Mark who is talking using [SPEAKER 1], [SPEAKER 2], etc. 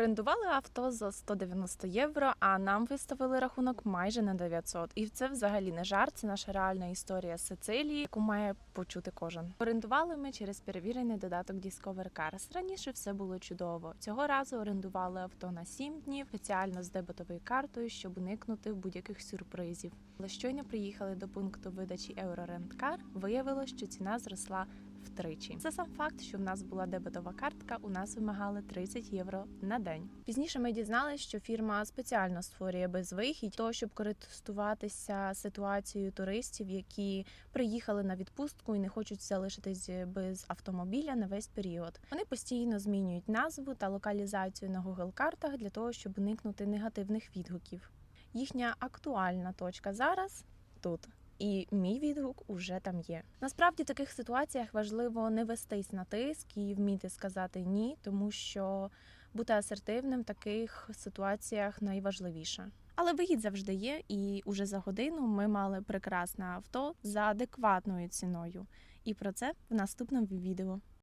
[SPEAKER 1] Орендували авто за 190 євро, а нам виставили рахунок майже на 900. І це взагалі не жарт. Це наша реальна історія Сицилії, яку має почути кожен. Орендували ми через перевірений додаток Discover Cars. Раніше все було чудово. Цього разу орендували авто на 7 днів спеціально з дебетовою картою, щоб уникнути будь-яких сюрпризів. Але щойно приїхали до пункту видачі Eurorent-Car, виявилось, що ціна зросла втричі. Це сам факт, що в нас була дебетова картка, у нас вимагали 30 євро на день. Пізніше ми дізналися, що фірма спеціально створює безвихідь, того, щоб користуватися ситуацією туристів, які приїхали на відпустку і не хочуть залишитись без автомобіля на весь період. Вони постійно змінюють назву та локалізацію на Google картах для того, щоб уникнути негативних відгуків. Їхня актуальна точка зараз тут. І мій відгук уже там є. Насправді в таких ситуаціях важливо не вестись на тиск і вміти сказати ні, тому що бути асертивним в таких ситуаціях найважливіше. Але вихід завжди є, і уже за годину ми мали прекрасне авто за адекватною ціною. І про це в наступному відео.